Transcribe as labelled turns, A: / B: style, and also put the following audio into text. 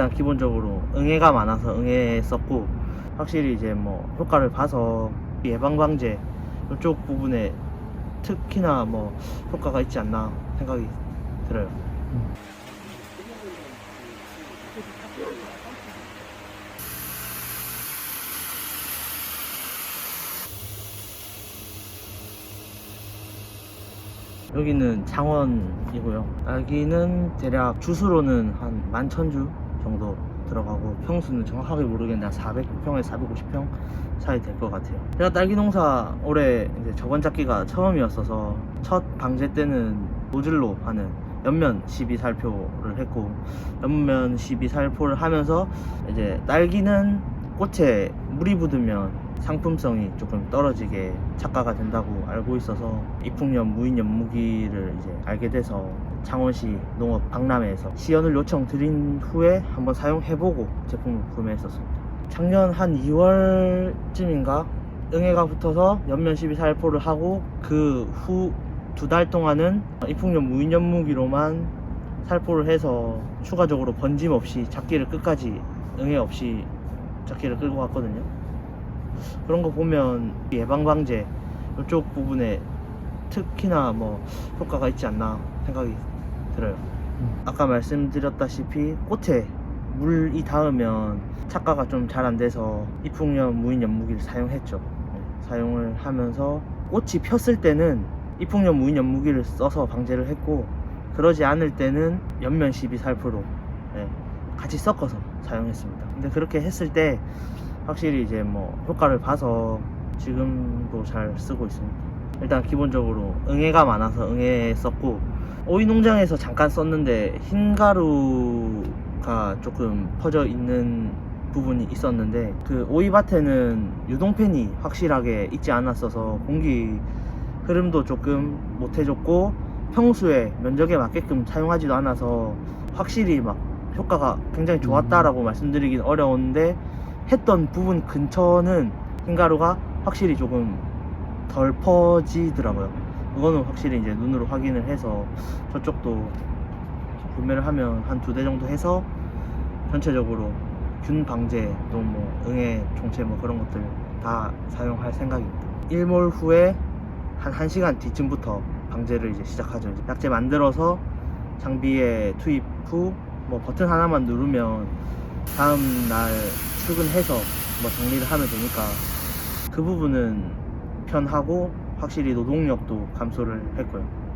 A: 일단 기본적으로 응애가 많아서 응애했었고 확실히 이제 뭐 효과를 봐서 예방 방제 이쪽 부분에 특히나 뭐 효과가 있지 않나 생각이 들어요. 여기는 창원이고요. 딸기는 대략 주수로는 한 만천주 정도 들어가고 평수는 정확하게 모르겠는데 한 400평에 450평 사이 될 것 같아요. 제가 딸기 농사 올해 이제 저번 작기가 처음이었어서 첫 방제 때는 노즐로 하는 옆면 시비 살포를 했고 옆면 시비 살포를 하면서 이제 딸기는 꽃에 물이 묻으면 상품성이 조금 떨어지게 착과가 된다고 알고 있어서 이풍염 무인염 무기를 이제 알게 돼서 창원시 농업 박람회에서 시연을 요청 드린 후에 한번 사용해보고 제품을 구매했었습니다. 작년 한 2월쯤인가 응애가 붙어서 연면 시비 살포를 하고 그 후 두 달 동안은 이풍염 무인염 무기로만 살포를 해서 추가적으로 번짐 없이 작기를 끝까지 응애 없이 작기를 끌고 갔거든요. 그런 거 보면 예방 방제 이쪽 부분에 특히나 뭐 효과가 있지 않나 생각이 들어요. 아까 말씀드렸다시피 꽃에 물이 닿으면 착과가 좀 잘 안 돼서 이풍염 무인염 무기를 사용했죠. 네, 사용을 하면서 꽃이 폈을 때는 이풍염 무인염 무기를 써서 방제를 했고 그러지 않을 때는 연면 시비 살포로 네, 같이 섞어서 사용했습니다. 근데 그렇게 했을 때 확실히 이제 뭐 효과를 봐서 지금도 잘 쓰고 있습니다. 일단 기본적으로 응애가 많아서 응애 썼고 오이 농장에서 잠깐 썼는데 흰 가루가 조금 퍼져 있는 부분이 있었는데 그 오이밭에는 유동팬이 확실하게 있지 않았어서 공기 흐름도 조금 못 해줬고 평소에 면적에 맞게끔 사용하지도 않아서 확실히 막 효과가 굉장히 좋았다라고 말씀드리긴 어려운데 했던 부분 근처는 흰가루가 확실히 조금 덜 퍼지더라고요. 그거는 확실히 이제 눈으로 확인을 해서 저쪽도 구매를 하면 한 두 대 정도 해서 전체적으로 균 방제 또 뭐 응애 종체 뭐 그런 것들 다 사용할 생각입니다. 일몰 후에 한 1시간 뒤쯤부터 방제를 이제 시작하죠. 이제 만들어서 장비에 투입 후 뭐 버튼 하나만 누르면 다음 날 출근해서 뭐 정리를 하면 되니까 그 부분은 편하고 확실히 노동력도 감소를 했고요.